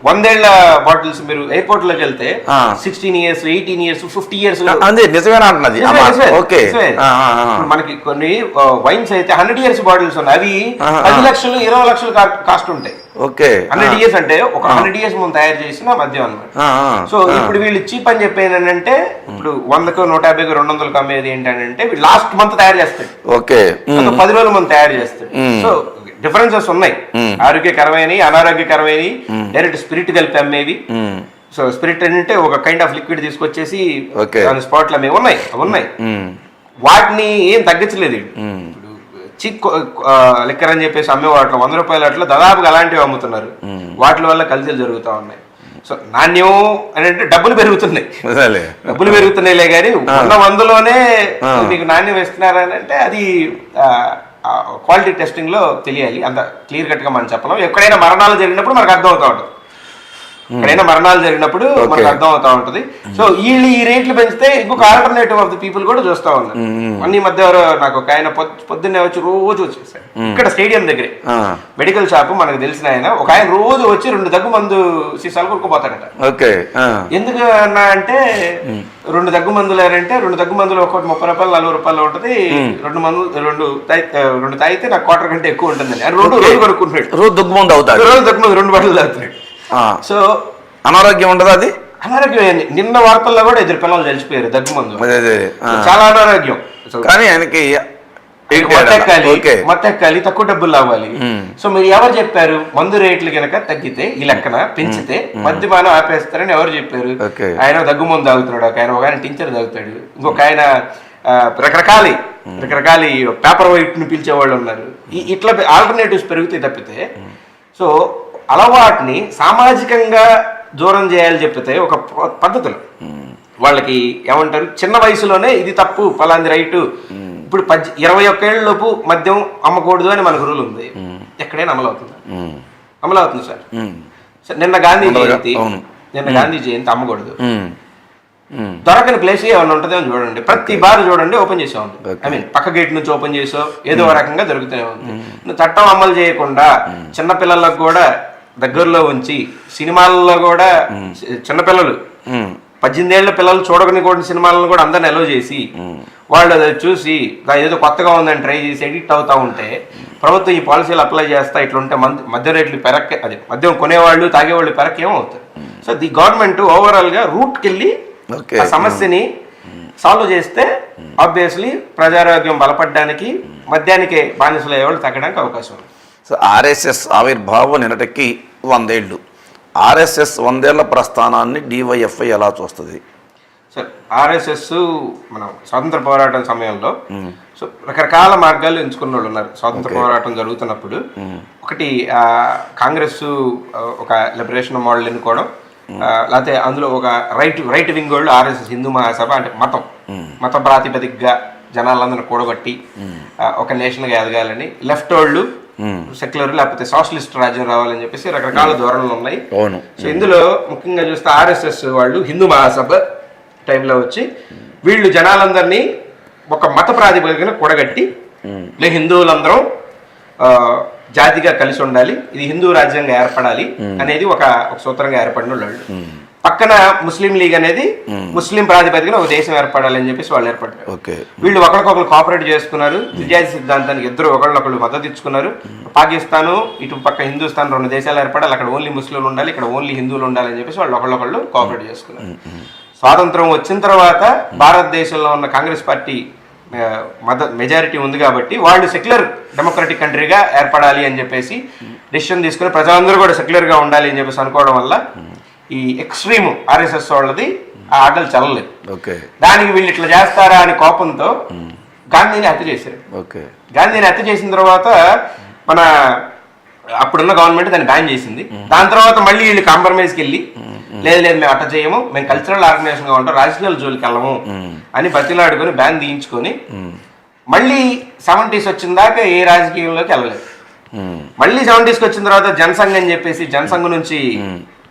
వందేళ్ళ బాటిల్స్ మీరు ఎయిర్పోర్ట్లోకి వెళ్తే. Sixteen years eighteen years fifty years అందే నిజమేనా అంటున్నది? ఓకే. మనకి కొన్ని వైన్స్ అయితే హండ్రెడ్ ఇయర్స్ బాటిల్స్ ఉన్నాయి. అవి. పది లక్షలు ఇరవై లక్షలు కాస్ట్ ఉంటాయి. ఓకే. హండ్రెడ్ ఇయర్స్ అంటే ఒక హండ్రెడ్ ఇయర్స్ ముందు తయారు చేసిన మద్యం అనమాట. సో ఇప్పుడు వీళ్ళు చీప్ అని చెప్పేది ఏంటంటే ఇప్పుడు వందకు నూట యాభైకి రెండు వందలకు అమ్మేది ఏంటంటే లాస్ట్ మంత్ తయారు చేస్తాడు ఓకే. పది రోజుల ముందు తయారు చేస్తాడు. సో డిఫరెన్సెస్ ఉన్నాయి. ఆరోగ్యకరమైనవి అనారోగ్యకరమైనవి డైరెక్ట్ స్పిరిట్ కలిపి అమ్మేవి. సో స్పిరిట్ అంటే ఒక కైండ్ ఆఫ్ లిక్విడ్ తీసుకొచ్చేసి Okay. దాని స్పాట్లో అవి ఉన్నాయి ఉన్నాయి. వాటిని ఏం తగ్గించలేదు చిక్ లిక్కర్ అని చెప్పేసి అమ్మే వాటిలో వంద రూపాయల అట్లా దాదాపుగా అలాంటివి అమ్ముతున్నారు. వాటి వల్ల కల్తీలు జరుగుతూ ఉన్నాయి. సో నాణ్యం అని అంటే డబ్బులు పెరుగుతున్నాయి. డబ్బులు పెరుగుతున్నాయిలే కానీ ఉన్న మందులోనే మీకు నాణ్యం ఇస్తున్నారని అంటే అది క్వాలిటీ టెస్టింగ్లో తెలియాలి. అంత క్లియర్ కట్గా మనం చెప్పలేం. ఎక్కడైనా మరణాలు జరిగినప్పుడు మనకు అర్థం అవుతా ఉంటుంది. ఎక్కడైనా మరణాలు జరిగినప్పుడు మనకు. అర్థం అవుతా ఉంటది. సో వీళ్ళు ఈ రేట్లు పెంచితే ఇంకొక ఆల్టర్నేటివ్ ఆఫ్ ది పీపుల్ కూడా చూస్తా ఉన్నారు. అన్ని మధ్య నాకు ఒక ఆయన పొద్- పొద్దున్నే వచ్చి రోజు వచ్చేసారు. ఇక్కడ స్టేడియం దగ్గరే. మెడికల్ షాప్ మనకు తెలిసిన ఆయన ఒక ఆయన రోజు వచ్చి రెండు దగ్గు మందు సీసాలు కొనుక్కోపోతాడట ఓకే ఎందుకు అన్నా అంటే రెండు దగ్గు మందులు అంటే రెండు దగ్గు మందులు ఒక్కొక్కటి ముప్పై రూపాయలు నలభై రూపాయలు ఉంటది. రెండు మందులు రెండు రెండు తాగితే నాకు క్వార్టర్ కంటే ఎక్కువ ఆయన రెండు రోజు కొనుక్కుంటున్నాడు రోజు దుగ్గుమంది అవుతాడు. రోజు దగ్గు మందు రెండు బట్టలు తాగుతున్నాడు సో అనారోగ్యం ఉండదు అది? అనారోగ్యం? నిన్న వార్తల్లో కూడా ఇద్దరు పిల్లలు చచ్చిపోయారు దగ్గు మందు. చాలా అనారోగ్యం. కానీ ఆయనకి మత్తెక్కాలి తక్కువ డబ్బులు అవ్వాలి సో మీరు ఎవరు చెప్పారు? మందు రేట్లు కనుక తగ్గితే ఈ లెక్కన పెంచితే మద్యపానం ఆపేస్తారని ఎవరు చెప్పారు. ఆయన దగ్గు మందు తాగుతున్నాడు ఒక ఆయన ఒక ఆయన టించర్ తాగుతాడు. ఇంకొక ఆయన రకరకాల రకరకాల పేపర్ వైట్ని పిలిచేవాళ్ళు ఉన్నారు. ఇట్లా ఆల్టర్నేటివ్స్ పెరుగుతాయి తప్పితే. సో అలవాటుని సామాజికంగా దూరం చేయాలి చెప్పితే ఒక పద్ధతులు. వాళ్ళకి ఏమంటారు? చిన్న వయసులోనే ఇది తప్పు పలాంది రైటు. ఇప్పుడు పద్ ఇరవై ఒక్కేళ్ళలోపు మద్యం అమ్మకూడదు అని మనకు రూల్ ఉంది. ఎక్కడైనా అమలు అవుతుంది అమలు అవుతుంది సార్ నిన్న గాంధీ? జయంతి. నిన్న గాంధీ జయంతి అమ్మకూడదు. దొరకని ప్లేస్ ఏమైనా ఉంటుందేమో చూడండి. ప్రతి బార్ చూడండి ఓపెన్ చేసే ఉంది ఐ మీన్ పక్క గేట్ నుంచి ఓపెన్ చేసో ఏదో రకంగా దొరుకుతూనే ఉంది నువ్వు చట్టం అమలు చేయకుండా చిన్న పిల్లలకు కూడా దగ్గరలో ఉంచి సినిమాల్లో కూడా చిన్నపిల్లలు. ఉమ్, పద్దెనిమిది ఏళ్ళ పిల్లలు చూడకని కూడా సినిమాలను కూడా అందరిని ఎలో చేసి వాళ్ళు అది చూసి "దా ఏదో కొత్తగా ఉందని ట్రై చేసి ఎడిక్ట్ అవుతా ఉంటే ప్రభుత్వం ఈ పాలసీలు అప్లై చేస్తా ఇట్లుంటే మంది మద్యం రేట్లు పెరక్ అది మద్యం కొనేవాళ్ళు తాగేవాళ్ళు పెరక్ ఏమవుతారు సో ది గవర్నమెంట్ ఓవరాల్గా రూట్కి వెళ్ళి. ఆ సమస్యని సాల్వ్ చేస్తే ఆబ్వియస్లీ ప్రజారోగ్యం బలపడడానికి మద్యానికి బానిసలు అయ్యేవాళ్ళు తగ్గడానికి అవకాశం ఉంది. ఆర్ఎస్ఎస్ ఆవిర్భావం నిన్నటికి వందేళ్ళు. ఆర్ఎస్ఎస్ వందేళ్ళ ప్రస్థానాన్ని డివైఎఫ్ఐ ఎలా చూస్తుంది? సార్ ఆర్ఎస్ఎస్ మనం స్వాతంత్ర పోరాటం సమయంలో సో రకరకాల మార్గాలు ఎంచుకున్న వాళ్ళు ఉన్నారు. స్వాతంత్ర పోరాటం జరుగుతున్నప్పుడు ఒకటి కాంగ్రెస్ ఒక లిబరేషన్ మోడల్ ఎన్నుకోవడం లేకపోతే అందులో ఒక రైట్ రైట్ వింగ్ వాళ్ళు ఆర్ఎస్ఎస్ హిందూ మహాసభ అంటే మతం. మత ప్రాతిపదికగా జనాలందరిని కూడగట్టి ఆ, ఒక నేషన్గా ఎదగాలని లెఫ్ట్ వాళ్ళు సెక్యులర్ లేకపోతే సోషలిస్ట్ రాజ్యం రావాలని చెప్పేసి రకరకాల ధోరణులు ఉన్నాయి. సో ఇందులో ముఖ్యంగా చూస్తే ఆర్ఎస్ఎస్ వాళ్ళు హిందూ మహాసభ టైంలో వచ్చి వీళ్ళు జనాలందరినీ ఒక మత ప్రాతిపదికన కూడగట్టి లే హిందువులందరం జాతిగా కలిసి ఉండాలి ఇది హిందూ రాజ్యంగా ఏర్పడాలి అనేది ఒక ఒక సూత్రంగా ఏర్పడిన వాళ్ళు. పక్కన ముస్లిం లీగ్ అనేది ముస్లిం ప్రాతిపదికన ఒక దేశం ఏర్పడాలని చెప్పేసి వాళ్ళు ఏర్పడ్డారు. ఓకే. వీళ్ళు ఒకరికొకరు కోఆపరేట్ చేసుకున్నారు విద్యార్థి సిద్ధాంతానికి ఇద్దరు ఒకళ్ళొకళ్ళు మద్దతు ఇచ్చుకున్నారు. పాకిస్తాను ఇటు పక్క హిందుస్థాన్ రెండు దేశాలు ఏర్పడాలి. అక్కడ ఓన్లీ ముస్లింలు ఉండాలి. ఇక్కడ ఓన్లీ హిందువులు ఉండాలని చెప్పేసి వాళ్ళు ఒకళ్ళొకళ్ళు కోఆపరేట్ చేసుకున్నారు. స్వాతంత్రం వచ్చిన తర్వాత భారతదేశంలో ఉన్న కాంగ్రెస్ పార్టీ మద మెజారిటీ ఉంది కాబట్టి వాళ్ళు సెక్యులర్ డెమోక్రటిక్ కంట్రీగా ఏర్పడాలి అని చెప్పేసి డెసిషన్ తీసుకుని ప్రజలందరూ కూడా సెక్యులర్గా ఉండాలి అని చెప్పేసి అనుకోవడం వల్ల ఈ ఎక్స్ట్రీమ్ ఆర్ఎస్ఎస్ వాళ్ళది ఆ ఆటలు చల్లలేదు. ఓకే. దానికి వీళ్ళు ఇట్లా చేస్తారా అని కోపంతో గాంధీని హత్య చేశారు. ఓకే. గాంధీని హత్య చేసిన తర్వాత మన అప్పుడున్న గవర్నమెంట్ దాన్ని బ్యాన్ చేసింది. దాని తర్వాత మళ్ళీ వీళ్ళు కాంప్రమైజ్కి వెళ్ళి లేదు లేదు మేము అట్ట చేయము మేము కల్చరల్ ఆర్గనైజేషన్గా ఉంటాం రాజకీయాల జోలికి వెళ్ళము అని బతిలాడుకొని బ్యాన్ తీయించుకొని మళ్ళీ సెవెంటీస్ వచ్చిన దాకా ఏ రాజకీయంలోకి వెళ్ళలేదు. మళ్ళీ సెవెంటీస్కి వచ్చిన తర్వాత జనసంఘ్ అని చెప్పేసి జనసంఘ్ నుంచి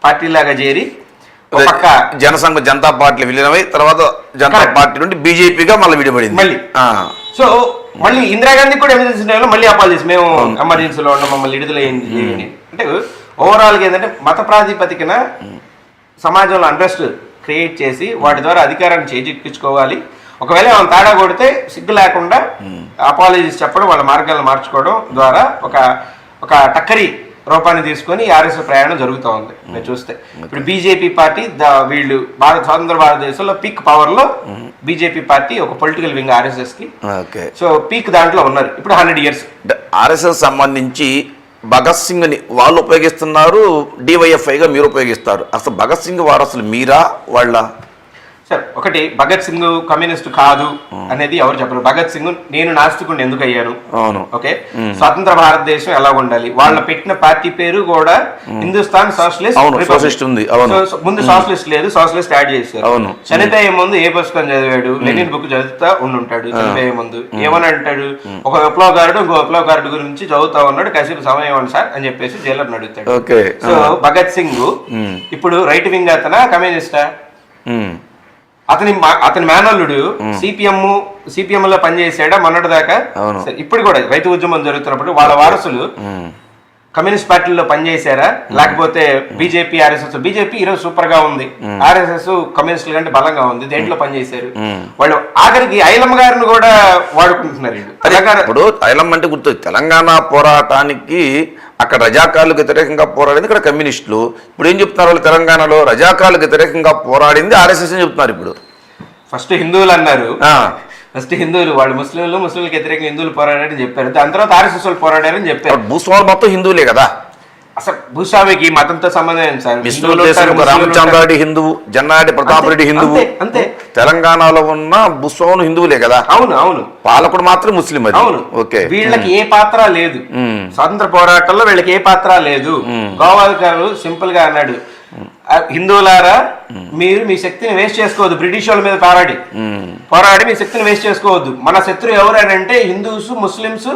పార్టీ లాగా చేరి పక్క జనసంఘ జనతా పార్టీ విలీనమై తర్వాత జనతా. పార్టీ నుండి బీజేపీగా మళ్ళీ విడిపడింది. మళ్ళీ. సో మళ్ళీ ఇందిరాగాంధీ కూడా ఎమర్జెన్సీ టైంలో మళ్ళీ అపాల్ చేసి మేము ఎమర్జెన్సీలో ఉన్నాం మమ్మల్ని విడుదల అయ్యింది అని. అంటే ఓవరాల్గా ఏంటంటే మత ప్రాతిపదికన సమాజంలో అంట్రెస్ట్ క్రియేట్ చేసి వాటి ద్వారా అధికారాన్ని చేజిక్కించుకోవాలి. ఒకవేళ ఏమైనా తేడా కొడితే సిగ్గు లేకుండా అపాలజీస్ చెప్పడం వాళ్ళ మార్గాలను మార్చుకోవడం ద్వారా ఒక ఒక టక్కరి రూపాన్ని తీసుకొని ఆర్ఎస్ ప్రయాణం జరుగుతూ ఉంది. మీరు చూస్తే. ఇప్పుడు బీజేపీ పార్టీ వీళ్ళు భారత స్వాతంత్ర భారతదేశంలో పీక్ పవర్లో బీజేపీ పార్టీ ఒక పొలిటికల్ వింగ్ ఆర్ఎస్ఎస్కి ఓకే. సో పీక్ దాంట్లో ఉన్నారు. ఇప్పుడు హండ్రెడ్ ఇయర్స్. ఆర్ఎస్ఎస్ సంబంధించి భగత్ సింగ్ని వాళ్ళు ఉపయోగిస్తున్నారు డివైఎఫ్ఐగా మీరు ఉపయోగిస్తారు. అసలు భగత్ సింగ్ వారసులు మీరా వాళ్ళ సార్ ఒకటి భగత్ సింగ్ కమ్యూనిస్ట్ కాదు అనేది ఎవరు చెప్పరు. భగత్ సింగ్ నేను నాస్తికుడిని ఎందుకు అయ్యాను? అవును. ఓకే? స్వతంత్ర భారతదేశం ఎలా ఉండాలి? వాళ్ళ పెట్టిన పార్టీ పేరు కూడా హిందుస్థాన్ సోషలిస్ట్ ఉంది, ముందు సోషలిస్ట్ లేదు సోషలిస్ట్ యాడ్ చేశారు. అవును. చనిపోయే ముందు ఏ పుస్తకం చదివాడు? లెనిన్ బుక్ చదువుతా ఉండుంటాడు. చనిపోయే ముందు. ఏమని అంటాడు? ఒక విప్లవకారుడు ఇంకో విప్లవకారుడు గురించి చదువుతా ఉన్నాడు. కాసేపు సమయం ఇవ్వండి సార్ అని చెప్పేసి జైలర్ అడుగుతాడు ఓకే. సో భగత్ సింగ్ ఇప్పుడు రైట్ వింగ్ అతనా? కమ్యూనిస్టా? అతని అతని మేనల్లుడు సిపిఎం సిపిఎం లో పనిచేసాడా మొన్నటి దాకా? ఇప్పుడు కూడా రైతు ఉద్యమం జరుగుతున్నప్పుడు వాళ్ళ వారసులు కమ్యూనిస్ట్ పార్టీలో పనిచేశారా? లేకపోతే బీజేపీ ఆర్ఎస్ఎస్ బీజేపీ ఈరోజు సూపర్గా ఉంది ఆర్ఎస్ఎస్ కమ్యూనిస్టుల కంటే బలంగా ఉంది. దేంట్లో పనిచేశారు? వాళ్ళు ఆఖరికి ఐలమ్మ గారిని కూడా వాడుకుంటున్నారు ఇప్పుడు ఐలం అంటే గుర్తు తెలంగాణ పోరాటానికి అక్కడ రజాకార్లకు వ్యతిరేకంగా పోరాడింది ఇక్కడ కమ్యూనిస్టులు. ఇప్పుడు ఏం చెప్తున్నారు వాళ్ళు తెలంగాణలో? రజాకార్లకు వ్యతిరేకంగా పోరాడింది ఆర్ఎస్ఎస్ అని చెప్తున్నారు ఇప్పుడు. ఫస్ట్ హిందువులు అన్నారు. ఆ, ఫస్ట్ హిందువులు వాళ్ళు ముస్లింలు ముస్లింలకు వ్యతిరేకంగా హిందువులు పోరాడారని చెప్పారు. దాని తర్వాత ఆర్ఎస్ఎస్ వాళ్ళు పోరాడారని చెప్పారు. భూస్వాములు మొత్తం హిందువులే కదా. అసలు భూస్వామికి మతంతో సంబంధం సార్. రామచంద్రారెడ్డి హిందువు జన్నారెడ్డి ప్రతాప్ రెడ్డి హిందువు. అంతే. తెలంగాణలో ఉన్న భూస్వాములు హిందువులే కదా? అవును అవును. పాలకుడు మాత్రం ముస్లిం అది. అవును. ఓకే. వీళ్ళకి ఏ పాత్ర లేదు. స్వాతంత్ర పోరాటంలో వీళ్ళకి ఏ పాత్ర లేదు. గోవాల్కర్ సింపుల్గా అన్నాడు "ఆ, హిందువులారా మీరు మీ శక్తిని వేస్ట్ చేసుకోవద్దు. బ్రిటిష్ వాళ్ళ మీద పోరాడి. పోరాడి మీ శక్తిని వేస్ట్ చేసుకోవద్దు. మన శత్రువు ఎవరంటే హిందూస్ ముస్లిమ్స్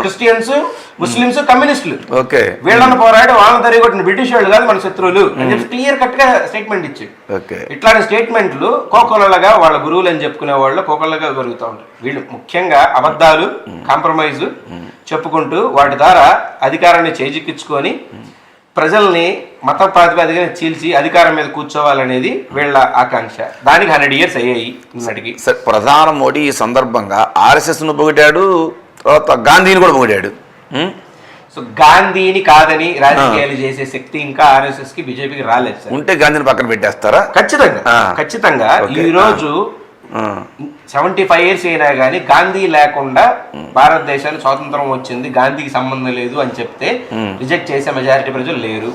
క్రిస్టియన్స్ ముస్లిమ్స్ కమ్యూనిస్టులు. ఓకే. వీళ్ళని పోరాడి వాళ్ళని తరిగొట్టిన బ్రిటిష్ వాళ్ళు కాదు మన శత్రువులు. అని చెప్పి క్లియర్ కట్గా స్టేట్మెంట్ ఇచ్చి ఓకే. ఇట్లాంటి స్టేట్మెంట్లు కోకొల్లగా వాళ్ళ గురువులు అని చెప్పుకునే వాళ్ళు కోకొల్లగా జరుగుతూ ఉంటారు. వీళ్ళు ముఖ్యంగా అబద్ధాలు కాంప్రమైజ్ చెప్పుకుంటూ వాటి ద్వారా అధికారాన్ని చేజిక్కించుకొని ప్రజల్ని మత ప్రాతిపదికన చీల్చి అధికారం మీద కూర్చోవాలనేది వీళ్ళ ఆకాంక్ష. దానికి హండ్రెడ్ ఇయర్స్ అయ్యాయి నిన్నటికి సరే ప్రధాని మోడీ ఈ సందర్భంగా ఆర్ఎస్ఎస్ను పొగిడాడు తర్వాత గాంధీని కూడా పొగిడాడు? సో గాంధీని కాదని రాజకీయాలు చేసే శక్తి ఇంకా ఆర్ఎస్ఎస్కి బీజేపీకి రాలేదు సార్. ఉంటే గాంధీని పక్కన పెట్టేస్తారా? ఖచ్చితంగా. ఖచ్చితంగా. ఈ రోజు. సెవెంటీ ఫైవ్ ఇయర్స్ అయినా కానీ గాంధీ లేకుండా భారతదేశానికి స్వాతంత్రం వచ్చింది. గాంధీకి సంబంధం లేదు అని చెప్తే రిజెక్ట్ చేసే మెజారిటీ ప్రజలు లేరు.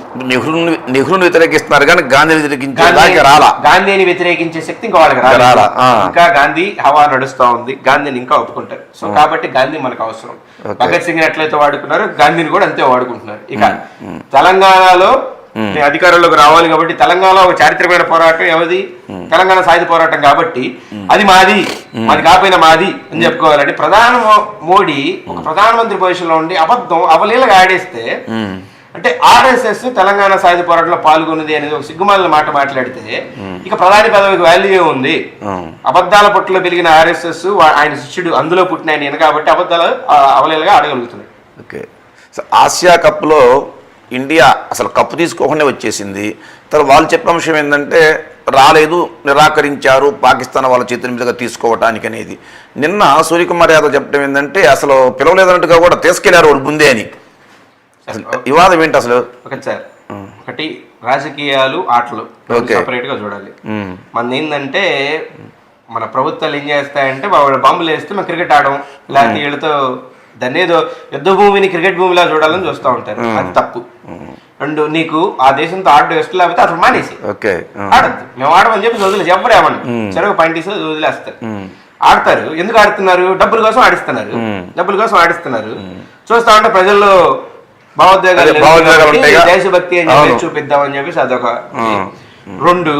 నెహ్రూని వ్యతిరేకిస్తున్నారు కానీ వ్యతిరేకించే గాంధీ- రాలా? గాంధీని వ్యతిరేకించే శక్తి ఇంకా వాళ్ళకి రాలా. ఇంకా గాంధీ హవా నడుస్తా ఉంది. గాంధీని ఇంకా ఒప్పుకుంటారు. సో కాబట్టి గాంధీ మనకు అవసరం. భగత్ సింగ్ ఎట్లయితే వాడుకున్నారో గాంధీని కూడా అంతే వాడుకుంటున్నారు. ఇక తెలంగాణలో అధికారంలోకి రావాలి కాబట్టి తెలంగాణలో ఒక చారిత్రకమైన పోరాటం ఎవరిది? తెలంగాణ సాయుధ పోరాటం కాబట్టి అది మాది. మాది కాపోయిన మాది అని చెప్పుకోవాలండి ప్రధాన మోడీ ఒక ప్రధానమంత్రి పొజిషన్లో ఉండి అబద్ధం అవలీలగా ఆడేస్తే అంటే ఆర్ఎస్ఎస్ తెలంగాణ సాయుధ పోరాటంలో పాల్గొన్నది అనేది ఒక సిగ్గుమాలిన మాట మాట్లాడితే ఇక ప్రధాని పదవికి వాల్యూ ఉంది. అబద్ధాల పుట్టలో పెరిగిన ఆర్ఎస్ఎస్ ఆయన శిష్యుడు అందులో పుట్టిన ఆయన కాబట్టి అబద్ధాలు అవలీలగా ఆడగలుగుతున్నాయి. ఓకే. సో ఆసియా కప్లో ఇండియా అసలు కప్పు తీసుకోకుండా వచ్చేసింది. తర్వాత వాళ్ళు చెప్పిన అంశం ఏంటంటే రాలేదు నిరాకరించారు పాకిస్తాన్ వాళ్ళ చేతుల మీదుగా తీసుకోవటానికి అనేది. నిన్న సూర్యకుమార్ యాదవ్ చెప్పడం ఏంటంటే అసలు పిలవలేదన్నట్టుగా కూడా తీసుకెళ్ళారు వాళ్ళు ముందే అని. అసలు వివాదం ఏంటి అసలు? ఒకటి సార్. ఒకటి రాజకీయాలు ఆటలు. Okay. సపరేట్గా చూడాలి. మన ఏంటంటే మన ప్రభుత్వాలు ఏం చేస్తాయంటే వాళ్ళు బాంబులు వేస్తే మేము క్రికెట్ ఆడడం లేకపోతే వీళ్ళతో దాన్ని ఏదో యుద్ధ భూమిని క్రికెట్ భూమిలా చూడాలని చూస్తూ ఉంటారు. అది తప్పు. రెండు నీకు ఆ దేశంతో ఆడడం ఇష్టం లేకపోతే అసలు మానేసి ఓకే. ఆడద్దు. మేము ఆడమని చెప్పి వదిలేసి ఎవరు ఏమన్నా చెరువు పాయింట్ తీసి వదిలేస్తారు. ఆడతారు. ఎందుకు ఆడుతున్నారు? డబ్బుల కోసం ఆడిస్తున్నారు. డబ్బుల కోసం ఆడిస్తున్నారు. చూస్తా ఉంటే ప్రజల్లో భావోద్వేగాలు. దేశభక్తి అని చెప్పి. చూపిద్దామని చెప్పేసి అదొక రెండు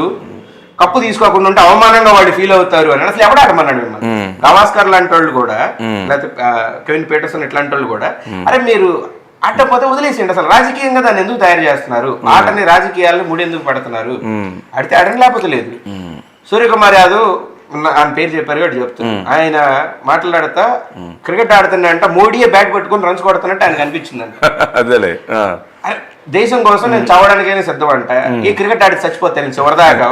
కప్పు తీసుకోకుండా ఉంటే అవమానంగా వాళ్ళు ఫీల్ అవుతారు అని. అసలు ఎవడు ఆడమన్నాడు మిమ్మల్ని? గవాస్కర్ లాంటి వాళ్ళు కూడా లేకపోతే కెవిన్ పీటర్సన్ ఇట్లాంటి వాళ్ళు కూడా అరే మీరు ఆడకపోతే వదిలేసేయండి అసలు. రాజకీయంగా దాన్ని ఎందుకు తయారు చేస్తున్నారు? ఆటని రాజకీయాలను ముడి ఎందుకు పడుతున్నారు ఆడితే ఆడని లేకపోతే లేదు. సూర్యకుమార్ యాదవ్ ఆయన పేరు చెప్పారు కాబట్టి చెప్తున్నా. ఆయన మాట్లాడతా క్రికెట్ ఆడుతున్నా మోడీయే బ్యాట్ పట్టుకొని రన్స్ కొడుతున్నట్టు ఆయన కనిపించిందంట అదేలే దేశం కోసం నేను చావడానికైనా సిద్ధం అంట ఈ క్రికెట్ ఆడి చచ్చిపోతాను నేను చివరిదాకా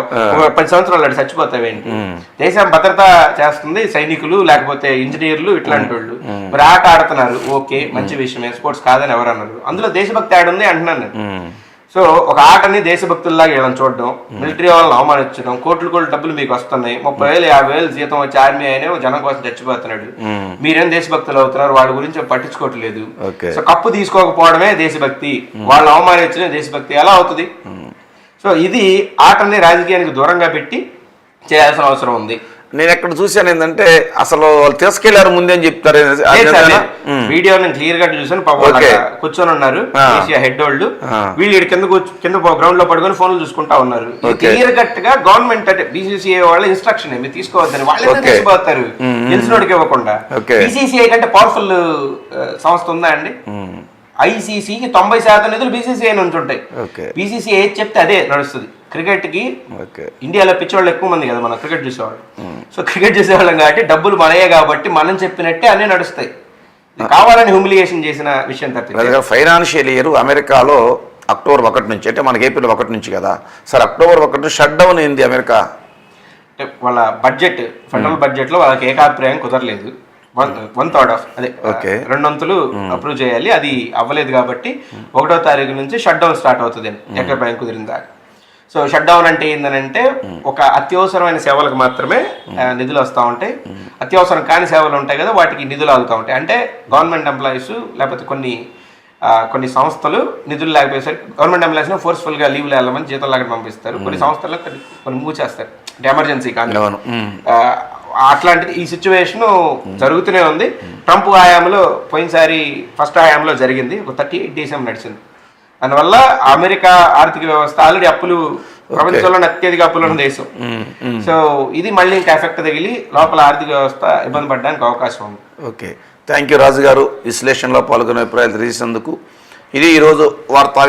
పది సంవత్సరాలు ఆడి చచ్చిపోతావేంటి దేశం భద్రత చేస్తుంది సైనికులు లేకపోతే ఇంజనీర్లు ఇట్లాంటి వాళ్ళు. మరి ఆట ఆడుతున్నారు ఓకే మంచి విషయమే స్పోర్ట్స్ కాదని ఎవరు అన్నారు అందులో దేశభక్తి ఆడ ఉంది అంటున్నాను నేను. సో ఒక ఆటని దేశభక్తుల్లాగా వీళ్ళని చూడడం మిలిటరీ వాళ్ళని అవమానించడం కోట్లు కోట్లు డబ్బులు మీకు వస్తున్నాయి ముప్పై వేలు యాభై వేలు జీతం వచ్చి ఆర్మీ అయినా జనం కోసం చచ్చిపోతున్నాడు. మీరేం దేశభక్తులు అవుతున్నారు? వాళ్ళ గురించి పట్టించుకోవట్లేదు. సో కప్పు తీసుకోకపోవడమే దేశభక్తి. వాళ్ళని అవమానించడం దేశభక్తి. ఎలా అవుతుంది? సో ఇది ఆటని రాజకీయానికి దూరంగా పెట్టి చేయాల్సిన అవసరం ఉంది. నేను ఎక్కడ చూశాను ఏంటంటే అసలు వాళ్ళు తీసుకెళ్ళారు ముందే అని చెప్తారు. వీడియో నేను క్లియర్గా చూసాను కూర్చొని ఉన్నారు హెడ్ వాళ్ళు. వీళ్ళు కింద కింద గ్రౌండ్లో పడుకొని ఫోన్లు చూసుకుంటా ఉన్నారు. క్లియర్ కట్గా గవర్నమెంట్ అంటే బీసీసీఐ వాళ్ళ ఇన్స్ట్రక్షన్ మీరు తీసుకోవద్దని వాళ్ళు ఓకే. తీసిపోతారు తెలిసినోడికి ఇవ్వకుండా. బీసీసీఐ కంటే పవర్ఫుల్ సంస్థ ఉందా అండి ఐసీసీకి తొంభై శాతం నిధులు బీసీసీఐ నుంచి ఉంటాయి ఓకే. బీసీసీ ఏది చెప్తే అదే నడుస్తుంది క్రికెట్కి ఇండియాలో పిచ్చోళ్ళు ఎక్కువ మంది కదా మనం క్రికెట్ చూసేవాళ్ళు. సో క్రికెట్ చూసేవాళ్ళం కాబట్టి డబ్బులు మనయే కాబట్టి మనం చెప్పినట్టే అన్నీ నడుస్తాయి. కావాలని హ్యూమిలియేషన్ చేసిన విషయం తప్పింది ఫైనాన్షియల్ ఇయర్ అమెరికాలో అక్టోబర్ ఒకటి నుంచి అంటే మనకి ఏప్రిల్ ఒకటి నుంచి కదా. సార్ అక్టోబర్ ఒకటి షట్ డౌన్ అయింది అమెరికా. అంటే వాళ్ళ బడ్జెట్ ఫెడరల్ బడ్జెట్లో వాళ్ళకి ఏకాభిప్రాయం కుదరలేదు. వన్ థర్డ్ ఆఫ్ అదే ఓకే. రెండొంతులు అప్రూవ్ చేయాలి. అది అవ్వలేదు కాబట్టి ఒకటో తారీఖు నుంచి షట్ డౌన్ స్టార్ట్ అవుతుంది ఏకాభిప్రాయం కుదిరిన దాకా సో షట్ డౌన్ అంటే ఏంటంటే ఒక అత్యవసరమైన సేవలకు మాత్రమే నిధులు వస్తూ ఉంటాయి. అత్యవసరం కాని సేవలు ఉంటాయి కదా వాటికి నిధులు ఆగుతూ ఉంటాయి. అంటే గవర్నమెంట్ ఎంప్లాయీస్ లేకపోతే కొన్ని కొన్ని సంస్థలు నిధులు లేకపోయేసరికి గవర్నమెంట్ ఎంప్లాయీస్ ఫోర్స్ఫుల్గా లీవ్లు వెళ్ళమని జీతం లాగా పంపిస్తారు. కొన్ని సంస్థలు కొన్ని మూచేస్తారు అంటే ఎమర్జెన్సీ కానీ. అట్లాంటిది ఈ సిచ్యువేషన్ జరుగుతూనే ఉంది. ట్రంప్ హయాంలో పోయినసారి ఫస్ట్ హయాంలో జరిగింది. ఒక థర్టీ ఎయిట్ డేస్ ఏమో నడిచింది. అందువల్ల అమెరికా ఆర్థిక వ్యవస్థ ఆల్రెడీ అప్పులు ప్రపంచంలోనే అత్యధిక అప్పులు ఉన్న దేశం. సో ఇది మళ్ళీ ఇంకా ఎఫెక్ట్ తగిలి లోపల ఆర్థిక వ్యవస్థ ఇబ్బంది పడడానికి అవకాశం ఉంది. ఓకే. థ్యాంక్ యూ రాజు గారు విశ్లేషణలో పాల్గొనే అభిప్రాయాలు తెలియజేసినందుకు ఇది ఈరోజు వార్తా